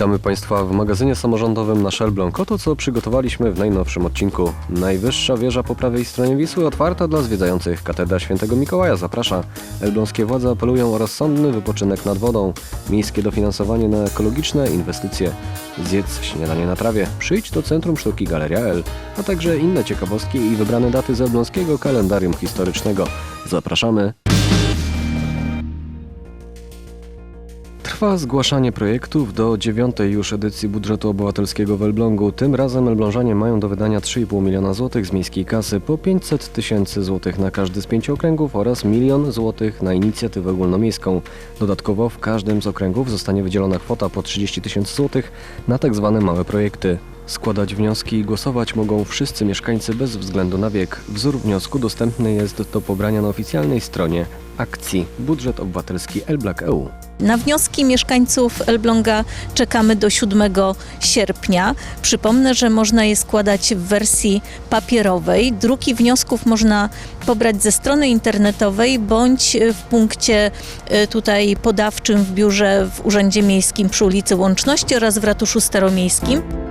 Witamy Państwa w magazynie samorządowym na Szelbląg. Oto co przygotowaliśmy w najnowszym odcinku. Najwyższa wieża po prawej stronie Wisły otwarta dla zwiedzających. Katedra Świętego Mikołaja zaprasza. Elbląskie władze apelują o rozsądny wypoczynek nad wodą. Miejskie dofinansowanie na ekologiczne inwestycje. Zjedz śniadanie na trawie. Przyjdź do Centrum Sztuki Galeria L. A także inne ciekawostki i wybrane daty z elbląskiego kalendarium historycznego. Zapraszamy. Trwa zgłaszanie projektów do dziewiątej już edycji budżetu obywatelskiego w Elblągu. Tym razem Elblążanie mają do wydania 3,5 miliona złotych z miejskiej kasy, po 500 tysięcy złotych na każdy z pięciu okręgów oraz milion złotych na inicjatywę ogólnomiejską. Dodatkowo w każdym z okręgów zostanie wydzielona kwota po 30 tysięcy złotych na tak zwane małe projekty. Składać wnioski i głosować mogą wszyscy mieszkańcy bez względu na wiek. Wzór wniosku dostępny jest do pobrania na oficjalnej stronie akcji Budżet Obywatelski Elblak EU. Na wnioski mieszkańców Elbląga czekamy do 7 sierpnia. Przypomnę, że można je składać w wersji papierowej. Druki wniosków można pobrać ze strony internetowej bądź w punkcie y, tutaj podawczym w biurze w Urzędzie Miejskim przy ulicy Łączności oraz w Ratuszu Staromiejskim.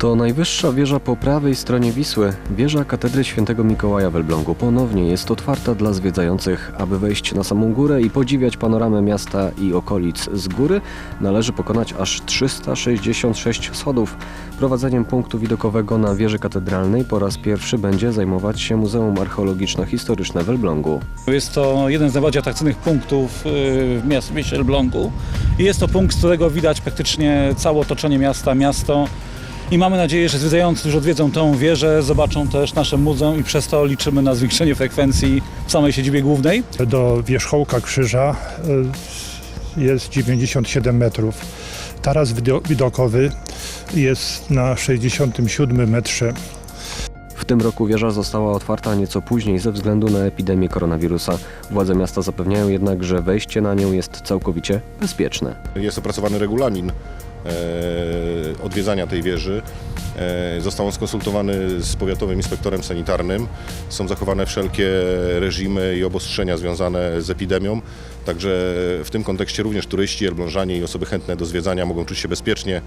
To najwyższa wieża po prawej stronie Wisły. Wieża katedry świętego Mikołaja w Elblągu ponownie jest otwarta dla zwiedzających. Aby wejść na samą górę i podziwiać panoramę miasta i okolic z góry, należy pokonać aż 366 schodów. Prowadzeniem punktu widokowego na wieży katedralnej po raz pierwszy będzie zajmować się Muzeum Archeologiczno-Historyczne w Elblągu. Jest to jeden z najbardziej atrakcyjnych punktów y, w mieście Elblągu. Jest to punkt, z którego widać praktycznie całe otoczenie miasta, miasto. I mamy nadzieję, że zwiedzający, którzy odwiedzą tę wieżę, zobaczą też nasze muzeum i przez to liczymy na zwiększenie frekwencji w samej siedzibie głównej. Do wierzchołka krzyża y, jest 97 metrów. Taras wido- widokowy jest na 67 metrze. W tym roku wieża została otwarta nieco później ze względu na epidemię koronawirusa. Władze miasta zapewniają jednak, że wejście na nią jest całkowicie bezpieczne. Jest opracowany regulamin odwiedzania tej wieży. E, został on skonsultowany z powiatowym inspektorem sanitarnym. Są zachowane wszelkie reżimy i obostrzenia związane z epidemią. Także w tym kontekście również turyści, elblążanie i osoby chętne do zwiedzania mogą czuć się bezpiecznie.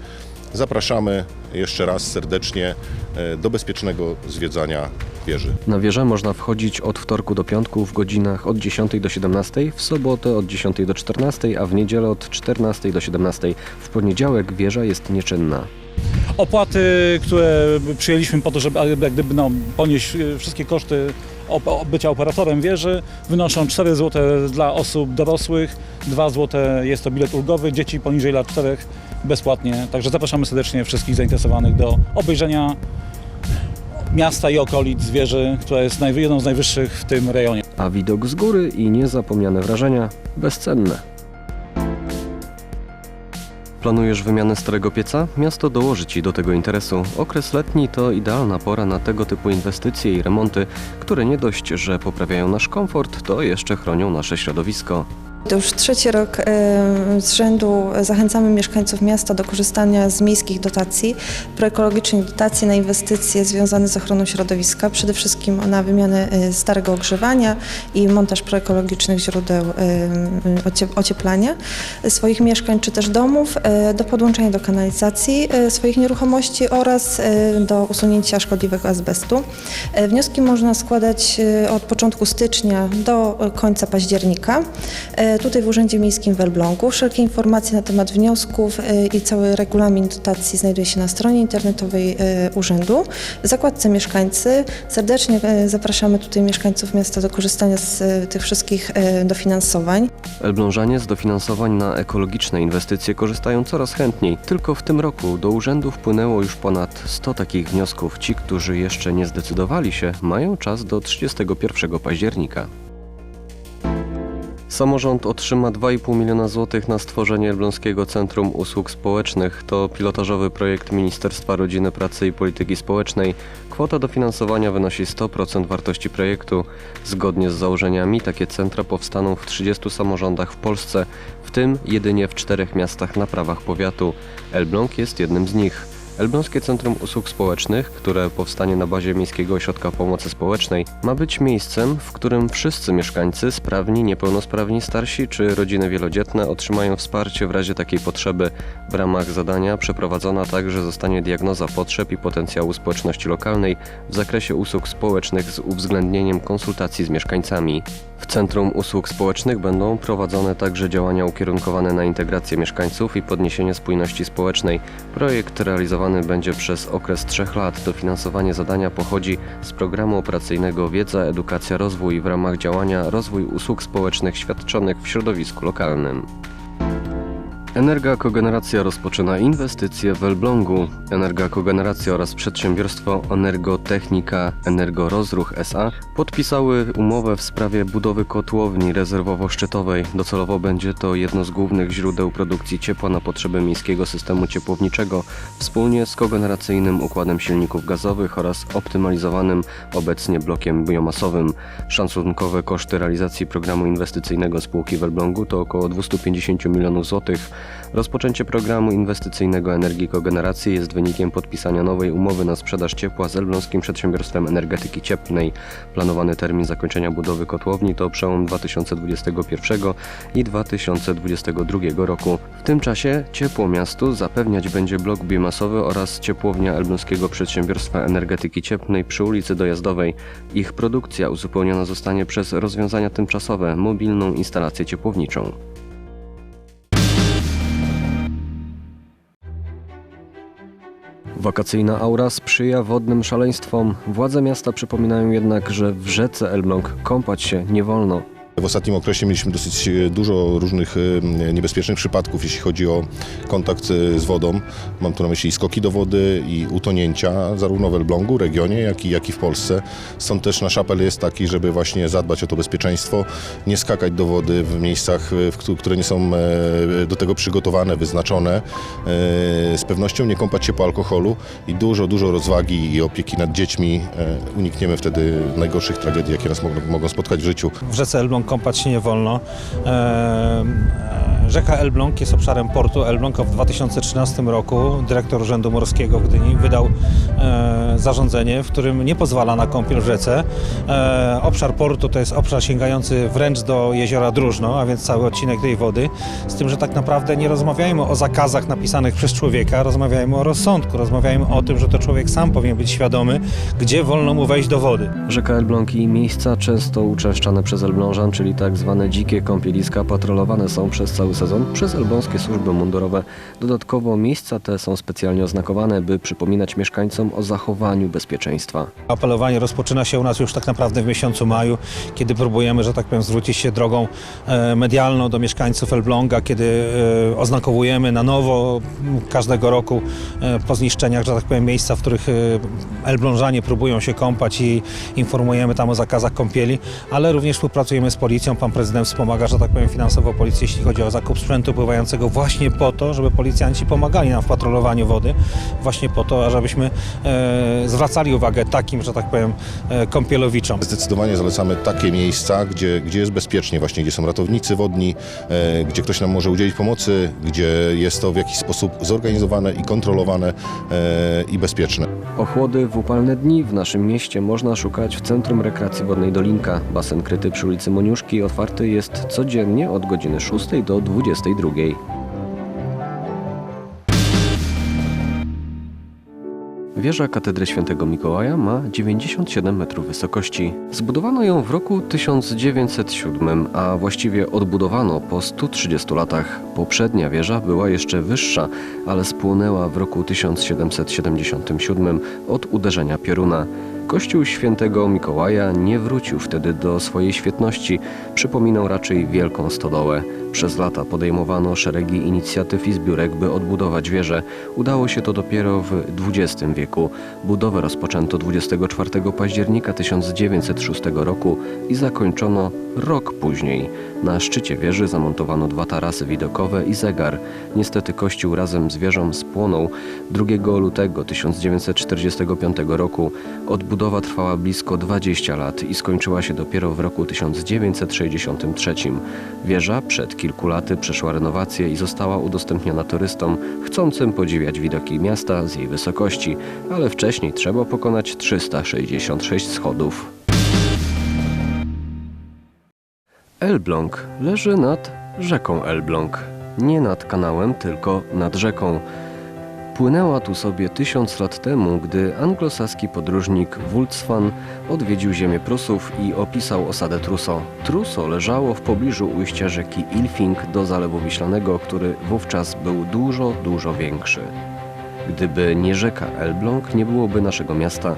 Zapraszamy jeszcze raz serdecznie e, do bezpiecznego zwiedzania wieży. Na wieżę można wchodzić od wtorku do piątku w godzinach od 10 do 17, w sobotę od 10 do 14, a w niedzielę od 14 do 17. W poniedziałek wieża jest nieczynna. Opłaty, które przyjęliśmy po to, żeby jak gdyby no, ponieść y, wszystkie koszty bycia operatorem wieży, wynoszą 4 zł dla osób dorosłych, 2 zł jest to bilet ulgowy, dzieci poniżej lat 4 bezpłatnie. Także zapraszamy serdecznie wszystkich zainteresowanych do obejrzenia miasta i okolic wieży, która jest jedną z najwyższych w tym rejonie. A widok z góry i niezapomniane wrażenia bezcenne. Planujesz wymianę starego pieca? Miasto dołoży Ci do tego interesu. Okres letni to idealna pora na tego typu inwestycje i remonty, które nie dość, że poprawiają nasz komfort, to jeszcze chronią nasze środowisko. To już trzeci rok e, z rzędu zachęcamy mieszkańców miasta do korzystania z miejskich dotacji, proekologicznych dotacji na inwestycje związane z ochroną środowiska, przede wszystkim na wymianę e, starego ogrzewania i montaż proekologicznych źródeł e, ocie- ocieplania swoich mieszkań czy też domów, do podłączenia do kanalizacji swoich nieruchomości oraz do usunięcia szkodliwego azbestu. Wnioski można składać od początku stycznia do końca października. Tutaj w Urzędzie Miejskim w Elblągu. Wszelkie informacje na temat wniosków e, i cały regulamin dotacji znajduje się na stronie internetowej e, urzędu. W zakładce mieszkańcy serdecznie e, zapraszamy tutaj mieszkańców miasta do korzystania z tych wszystkich dofinansowań. Elblążanie z dofinansowań na ekologiczne inwestycje korzystają coraz chętniej. Tylko w tym roku do urzędu wpłynęło już ponad 100 takich wniosków. Ci, którzy jeszcze nie zdecydowali się, mają czas do 31 października. Samorząd otrzyma 2,5 miliona złotych na stworzenie Elbląskiego Centrum Usług Społecznych. To pilotażowy projekt Ministerstwa Rodziny, Pracy i Polityki Społecznej. Kwota dofinansowania wynosi 100% wartości projektu. Zgodnie z założeniami takie centra powstaną w 30 samorządach w Polsce, w tym jedynie w czterech miastach na prawach powiatu. Elbląg jest jednym z nich. Elbląskie Centrum Usług Społecznych, które powstanie na bazie Miejskiego Ośrodka Pomocy Społecznej, ma być miejscem, w którym wszyscy mieszkańcy, sprawni, niepełnosprawni, starsi czy rodziny wielodzietne otrzymają wsparcie w razie takiej potrzeby. W ramach zadania przeprowadzona także zostanie diagnoza potrzeb i potencjału społeczności lokalnej w zakresie usług społecznych z uwzględnieniem konsultacji z mieszkańcami. W Centrum Usług Społecznych będą prowadzone także działania ukierunkowane na integrację mieszkańców i podniesienie spójności społecznej. Projekt realizowany będzie przez okres trzech lat. Dofinansowanie zadania pochodzi z programu operacyjnego Wiedza, Edukacja, Rozwój w ramach działania Rozwój usług społecznych świadczonych w środowisku lokalnym. Energa Kogeneracja rozpoczyna inwestycje w Elblągu. Energa Kogeneracja oraz przedsiębiorstwo Energotechnika Energorozruch SA podpisały umowę w sprawie budowy kotłowni rezerwowo-szczytowej. Docelowo będzie to jedno z głównych źródeł produkcji ciepła na potrzeby miejskiego systemu ciepłowniczego wspólnie z kogeneracyjnym układem silników gazowych oraz optymalizowanym obecnie blokiem biomasowym. Szacunkowe koszty realizacji programu inwestycyjnego spółki w Elblągu to około 250 milionów złotych. Rozpoczęcie programu inwestycyjnego energii kogeneracji jest wynikiem podpisania nowej umowy na sprzedaż ciepła z Elbląskim Przedsiębiorstwem Energetyki Cieplnej. Planowany termin zakończenia budowy kotłowni to przełom 2021 i 2022 roku. W tym czasie ciepło miastu zapewniać będzie blok biomasowy oraz ciepłownia Elbląskiego Przedsiębiorstwa Energetyki Cieplnej przy ulicy Dojazdowej. Ich produkcja uzupełniona zostanie przez rozwiązania tymczasowe, mobilną instalację ciepłowniczą. Wakacyjna aura sprzyja wodnym szaleństwom. Władze miasta przypominają jednak, że w rzece Elbląg kąpać się nie wolno. W ostatnim okresie mieliśmy dosyć e, dużo różnych e, niebezpiecznych przypadków, jeśli chodzi o kontakt e, z wodą. Mam tu na myśli skoki do wody i utonięcia, zarówno w Elblągu, regionie, jak i, jak i w Polsce. Stąd też nasz apel jest taki, żeby właśnie zadbać o to bezpieczeństwo, nie skakać do wody w miejscach, które nie są do tego przygotowane, wyznaczone. Z pewnością nie kąpać się po alkoholu i dużo, dużo rozwagi i opieki nad dziećmi. Unikniemy wtedy najgorszych tragedii, jakie nas mogą spotkać w życiu. W rzece Elbląg kąpać się nie wolno. Rzeka Elbląg jest obszarem portu Elbląg. a W 2013 roku dyrektor Urzędu Morskiego w Gdyni wydał e, zarządzenie, w którym nie pozwala na kąpiel w rzece. E, obszar portu to jest obszar sięgający wręcz do jeziora Drużno, a więc cały odcinek tej wody. Z tym, że tak naprawdę nie rozmawiajmy o zakazach napisanych przez człowieka, rozmawiajmy o rozsądku, rozmawiajmy o tym, że to człowiek sam powinien być świadomy, gdzie wolno mu wejść do wody. Rzeka Elbląg i miejsca często uczęszczane przez Elblążan, czyli tak zwane dzikie kąpieliska, patrolowane są przez cały sezon przez elbląskie służby mundurowe. Dodatkowo miejsca te są specjalnie oznakowane, by przypominać mieszkańcom o zachowaniu bezpieczeństwa. Apelowanie rozpoczyna się u nas już tak naprawdę w miesiącu maju, kiedy próbujemy, że tak powiem, zwrócić się drogą e, medialną do mieszkańców Elbląga, kiedy e, oznakowujemy na nowo każdego roku e, po zniszczeniach, że tak powiem, miejsca, w których Elblążanie próbują się kąpać i informujemy tam o zakazach kąpieli, ale również współpracujemy z policją. Pan prezydent wspomaga, że tak powiem, finansowo policję, jeśli chodzi o zakup sprzętu pływającego właśnie po to, żeby policjanci pomagali nam w patrolowaniu wody, właśnie po to, żebyśmy e, zwracali uwagę takim, że tak powiem, e, kąpielowiczom. Zdecydowanie zalecamy takie miejsca, gdzie, gdzie jest bezpiecznie, właśnie gdzie są ratownicy wodni, e, gdzie ktoś nam może udzielić pomocy, gdzie jest to w jakiś sposób zorganizowane i kontrolowane e, i bezpieczne. Ochłody w upalne dni w naszym mieście można szukać w Centrum Rekreacji Wodnej Dolinka. Basen kryty przy ulicy Moniuszki otwarty jest codziennie od godziny 6 do 22. Wieża katedry świętego Mikołaja ma 97 metrów wysokości. Zbudowano ją w roku 1907, a właściwie odbudowano po 130 latach. Poprzednia wieża była jeszcze wyższa, ale spłonęła w roku 1777 od uderzenia pioruna. Kościół świętego Mikołaja nie wrócił wtedy do swojej świetności, przypominał raczej wielką stodołę. Przez lata podejmowano szeregi inicjatyw i zbiórek, by odbudować wieżę. Udało się to dopiero w XX wieku. Budowę rozpoczęto 24 października 1906 roku i zakończono rok później. Na szczycie wieży zamontowano dwa tarasy widokowe i zegar. Niestety kościół razem z wieżą spłonął 2 lutego 1945 roku. Odbudowa trwała blisko 20 lat i skończyła się dopiero w roku 1963. Wieża przed kilku laty przeszła renowację i została udostępniona turystom chcącym podziwiać widoki miasta z jej wysokości, ale wcześniej trzeba pokonać 366 schodów. Elbląg leży nad rzeką Elbląg. Nie nad kanałem, tylko nad rzeką. Płynęła tu sobie tysiąc lat temu, gdy anglosaski podróżnik Wulfsvan odwiedził ziemię Prusów i opisał osadę Truso. Truso leżało w pobliżu ujścia rzeki Ilfing do Zalewu Wiślanego, który wówczas był dużo, dużo większy. Gdyby nie rzeka Elbląg, nie byłoby naszego miasta.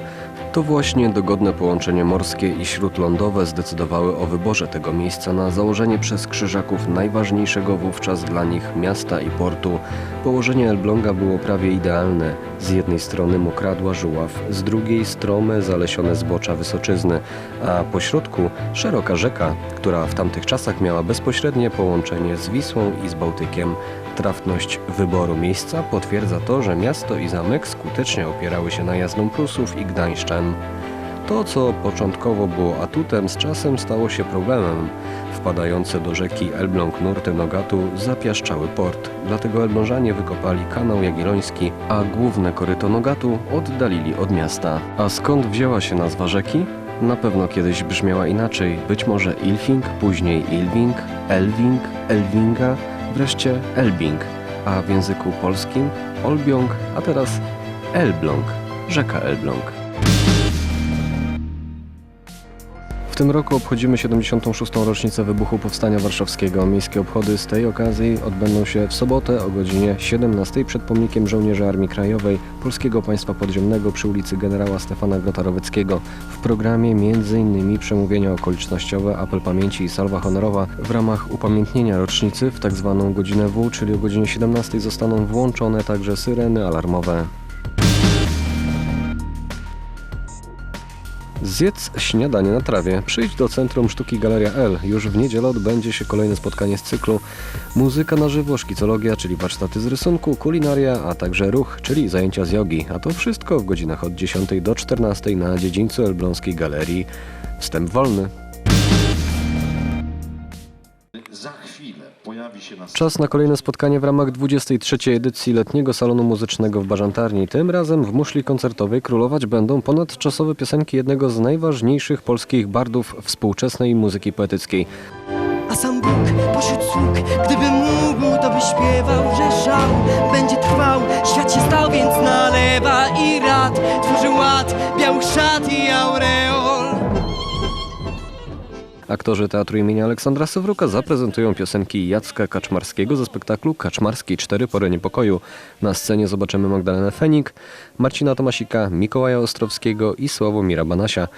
To właśnie dogodne połączenie morskie i śródlądowe zdecydowały o wyborze tego miejsca na założenie przez krzyżaków najważniejszego wówczas dla nich miasta i portu. Położenie Elbląga było prawie idealne. Z jednej strony mokradła żuław, z drugiej strome, zalesione zbocza Wysoczyzny, a po środku szeroka rzeka, która w tamtych czasach miała bezpośrednie połączenie z Wisłą i z Bałtykiem. Trafność wyboru miejsca potwierdza to, że miasto i zamek skutecznie opierały się najazdom Prusów i Gdańszczan. To, co początkowo było atutem, z czasem stało się problemem. Wpadające do rzeki Elbląg nurty Nogatu zapiaszczały port, dlatego Elblążanie wykopali kanał Jagielloński, a główne koryto Nogatu oddalili od miasta. A skąd wzięła się nazwa rzeki? Na pewno kiedyś brzmiała inaczej, być może Ilfing, później Ilving, Elving, Elvinga, wreszcie Elbing, a w języku polskim Olbiąg, a teraz Elbląg, rzeka Elbląg. W tym roku obchodzimy 76. rocznicę wybuchu Powstania Warszawskiego. Miejskie obchody z tej okazji odbędą się w sobotę o godzinie 17 przed pomnikiem żołnierzy Armii Krajowej Polskiego Państwa Podziemnego przy ulicy generała Stefana Grota-Roweckiego. W programie m.in. przemówienia okolicznościowe, apel pamięci i salwa honorowa. W ramach upamiętnienia rocznicy w tzw. godzinę W, czyli o godzinie 17 zostaną włączone także syreny alarmowe. Zjedz śniadanie na trawie. Przyjdź do Centrum Sztuki Galeria L. Już w niedzielę odbędzie się kolejne spotkanie z cyklu Muzyka na żywo, szkicologia, czyli warsztaty z rysunku, kulinaria, a także ruch, czyli zajęcia z jogi. A to wszystko w godzinach od 10 do 14 na dziedzińcu Elbląskiej Galerii. Wstęp wolny. Czas na kolejne spotkanie w ramach 23. edycji letniego salonu muzycznego w Bażantarni. Tym razem w muszli koncertowej królować będą ponadczasowe piosenki jednego z najważniejszych polskich bardów współczesnej muzyki poetyckiej. A sam Bóg pośród sług, gdyby mógł, to by śpiewał, że szał będzie trwał. Świat się stał, więc nalewa i rad tworzy ład białych szat i aureol. Aktorzy Teatru imienia Aleksandra Sewruka zaprezentują piosenki Jacka Kaczmarskiego ze spektaklu Kaczmarski Cztery Pory Niepokoju. Na scenie zobaczymy Magdalenę Fenik, Marcina Tomasika, Mikołaja Ostrowskiego i Sławomira Banasia.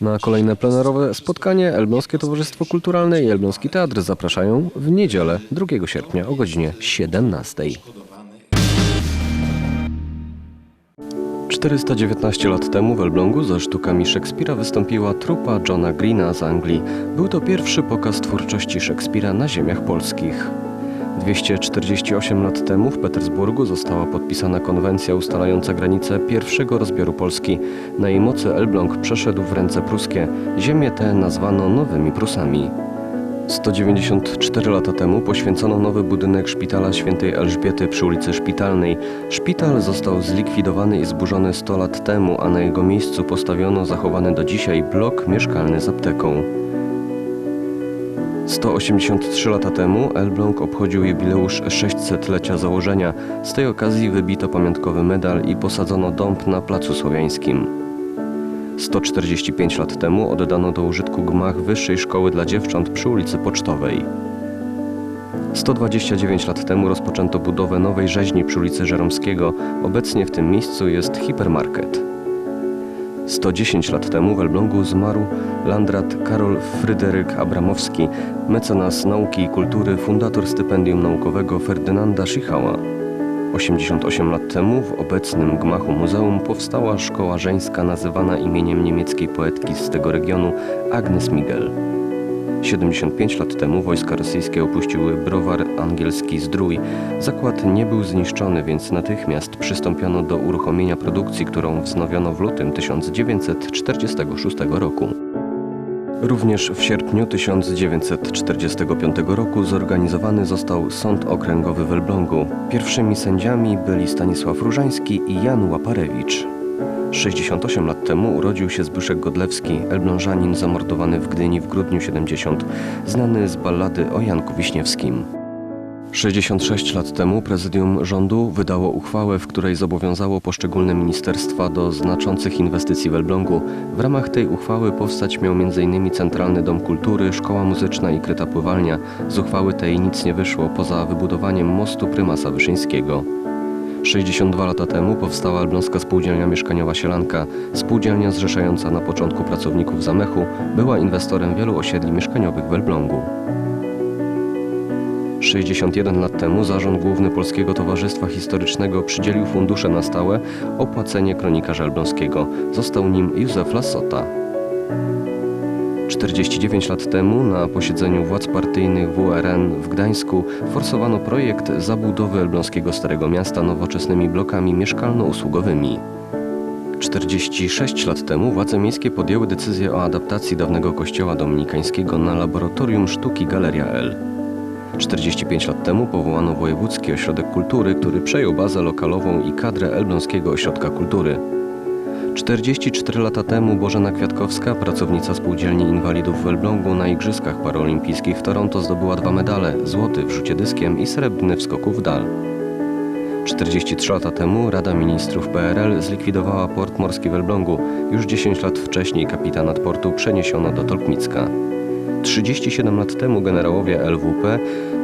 Na kolejne plenerowe spotkanie Elbląskie Towarzystwo Kulturalne i Elbląski Teatr zapraszają w niedzielę 2 sierpnia o godzinie 17. 419 lat temu w Elblągu ze sztukami Szekspira wystąpiła trupa Johna Greena z Anglii. Był to pierwszy pokaz twórczości Szekspira na ziemiach polskich. 248 lat temu w Petersburgu została podpisana konwencja ustalająca granice pierwszego rozbioru Polski. Na jej mocy Elbląg przeszedł w ręce pruskie. Ziemię tę nazwano Nowymi Prusami. 194 lata temu poświęcono nowy budynek szpitala świętej Elżbiety przy ulicy Szpitalnej. Szpital został zlikwidowany i zburzony 100 lat temu, a na jego miejscu postawiono zachowany do dzisiaj blok mieszkalny z apteką. 183 lata temu Elbląg obchodził jubileusz 600-lecia założenia. Z tej okazji wybito pamiątkowy medal i posadzono dąb na Placu Słowiańskim. 145 lat temu oddano do użytku gmach Wyższej Szkoły dla Dziewcząt przy ulicy Pocztowej. 129 lat temu rozpoczęto budowę nowej rzeźni przy ulicy Żeromskiego. Obecnie w tym miejscu jest hipermarket. 110 lat temu w Elblągu zmarł landrat Karol Fryderyk Abramowski, mecenas nauki i kultury, fundator stypendium naukowego Ferdynanda Schichała. 88 lat temu w obecnym gmachu muzeum powstała szkoła żeńska nazywana imieniem niemieckiej poetki z tego regionu Agnes Migel. 75 lat temu wojska rosyjskie opuściły browar Angielski Zdrój. Zakład nie był zniszczony, więc natychmiast przystąpiono do uruchomienia produkcji, którą wznowiono w lutym 1946 roku. Również w sierpniu 1945 roku zorganizowany został Sąd Okręgowy w Elblągu. Pierwszymi sędziami byli Stanisław Różański i Jan Łaparewicz. 68 lat temu urodził się Zbyszek Godlewski, elblążanin zamordowany w Gdyni w grudniu 70, znany z ballady o Janku Wiśniewskim. 66 lat temu prezydium rządu wydało uchwałę, w której zobowiązało poszczególne ministerstwa do znaczących inwestycji w Elblągu. W ramach tej uchwały powstać miał m.in. Centralny Dom Kultury, Szkoła Muzyczna i Kryta Pływalnia. Z uchwały tej nic nie wyszło poza wybudowaniem mostu prymasa Wyszyńskiego. 62 lata temu powstała Elbląska Spółdzielnia Mieszkaniowa Sielanka. Spółdzielnia zrzeszająca na początku pracowników zamechu była inwestorem wielu osiedli mieszkaniowych w Elblągu. 61 lat temu Zarząd Główny Polskiego Towarzystwa Historycznego przydzielił fundusze na stałe opłacenie kronikarza elbląskiego. Został nim Józef Lasota. 49 lat temu na posiedzeniu władz partyjnych WRN w Gdańsku forsowano projekt zabudowy elbląskiego Starego Miasta nowoczesnymi blokami mieszkalno-usługowymi. 46 lat temu władze miejskie podjęły decyzję o adaptacji dawnego kościoła dominikańskiego na laboratorium sztuki Galeria L. 45 lat temu powołano Wojewódzki Ośrodek Kultury, który przejął bazę lokalową i kadrę Elbląskiego Ośrodka Kultury. 44 lata temu Bożena Kwiatkowska, pracownica Spółdzielni Inwalidów w Elblągu na Igrzyskach Paraolimpijskich w Toronto zdobyła dwa medale, złoty w rzucie dyskiem i srebrny w skoku w dal. 43 lata temu Rada Ministrów PRL zlikwidowała port morski w Elblągu. Już 10 lat wcześniej kapitanat portu przeniesiono do Tolkmicka. 37 lat temu generałowie LWP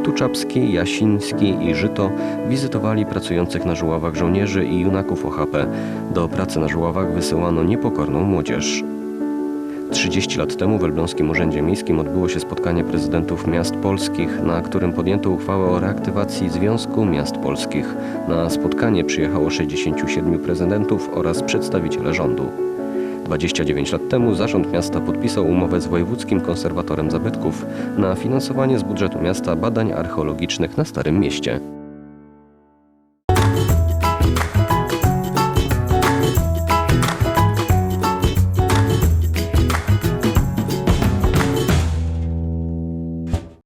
Tuczapski, Jasiński i Żyto wizytowali pracujących na żuławach żołnierzy i junaków OHP. Do pracy na żuławach wysyłano niepokorną młodzież. 30 lat temu w Elbląskim Urzędzie Miejskim odbyło się spotkanie prezydentów miast polskich, na którym podjęto uchwałę o reaktywacji Związku Miast Polskich. Na spotkanie przyjechało 67 prezydentów oraz przedstawiciele rządu. 29 lat temu Zarząd Miasta podpisał umowę z Wojewódzkim Konserwatorem Zabytków na finansowanie z budżetu miasta badań archeologicznych na Starym Mieście.